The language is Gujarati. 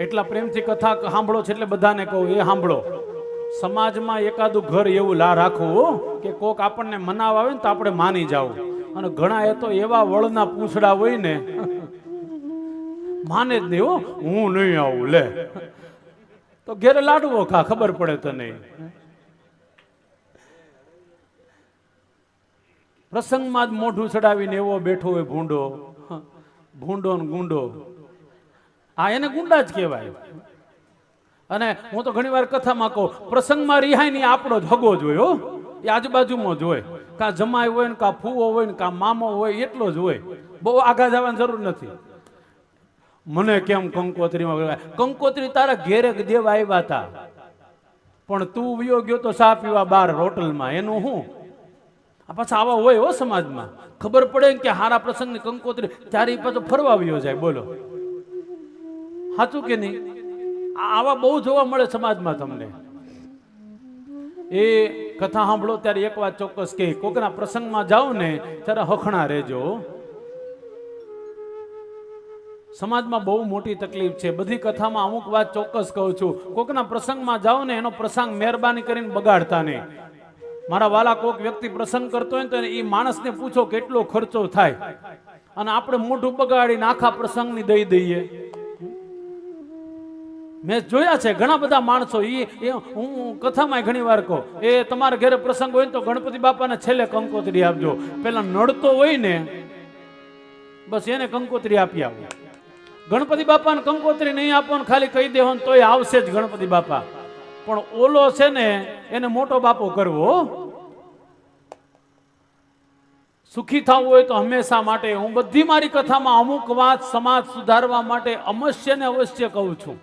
એટલા પ્રેમથી કથા સાંભળો છે એટલે બધાને કહું, એ સાંભળો. સમાજમાં એકાદું ઘર એવું લા રાખવું કે કોક આપણને મનાવ આવે ને તો આપણે માની જાવ અને ઘણા એ તો એવા વળના પૂંછડા હોય ને, માને જ નહીં હો, હું નહીં આવું, લે. તો ઘેરે લાડવો ખા, ખબર પડે તો નહીં પ્રસંગમાં જ મોઢું ચડાવીને એવો બેઠો હોય ભૂંડો. ભૂંડો ને ગુંડો. આ એને ગુંડા જ કહેવાય. અને હું તો ઘણી વાર કથામાં કહું, પ્રસંગમાં રિહાય નહીં, આપણો જ હગો જોયો હો. એ આજુબાજુમાં જોય કાં જમાય હોય ને કાં ફૂવો હોય ને કાં મામો હોય, એટલો જ હોય. બહુ આગા જવાની જરૂર નથી. મને કેમ કંકોત્રીમાં કંકોત્રી તારા ઘેરે દેવા આવ્યા હતા. પણ તું વિયો ગયો તો સા પીવા બાર હોટલમાં. એનું શું આ પાછા આવા હોય, હો, સમાજમાં. ખબર પડે કે હારા પ્રસંગની કંકોત્રી, ત્યારે પાછો ફરવા વિયો જાય. બોલો. સાચું કે નહીં? આવા બહુ જોવા મળે સમાજમાં તમને. એ કથા સાંભળો ત્યારે એક વાત ચોક્કસ કે કોકના પ્રસંગમાં જાઓ ને ત્યારે હખણા રહેજો. સમાજમાં બહુ મોટી તકલીફ છે. બધી કથામાં અમુક વાત ચોક્કસ કહું છું. કોકના પ્રસંગમાં જાઓ ને એનો પ્રસંગ મહેરબાની કરીને બગાડતા નહીં. મારા વાલા કોક વ્યક્તિ પ્રસંગ કરતો હોય તો એ માણસને પૂછો કેટલો ખર્ચો થાય. અને આપણે મોઢું બગાડીને આખા પ્રસંગની દઈ દઈએ. મેં જોયા છે, ઘણા બધા માણસો એ હું કથામાં ઘણી વાર કહું, એ તમારા ઘરે પ્રસંગ હોય ને તો ગણપતિ બાપાને છેલ્લે કંકોત્રી આપજો. પેલા નડતો હોય ને, બસ એને કંકોત્રી આપી આવો ગણપતિ બાપાને કંકોત્રી નહીં આપો ને ખાલી કહી દેવો ને તોય આવશે જ ગણપતિ બાપા. પણ ઓલો છે ને, એને મોટો બાપો કરવો સુખી થવું હોય તો હંમેશા માટે, હું બધી મારી કથામાં અમુક વાત સમાજ સુધારવા માટે અમશ્ય ને અવશ્ય કહું છું.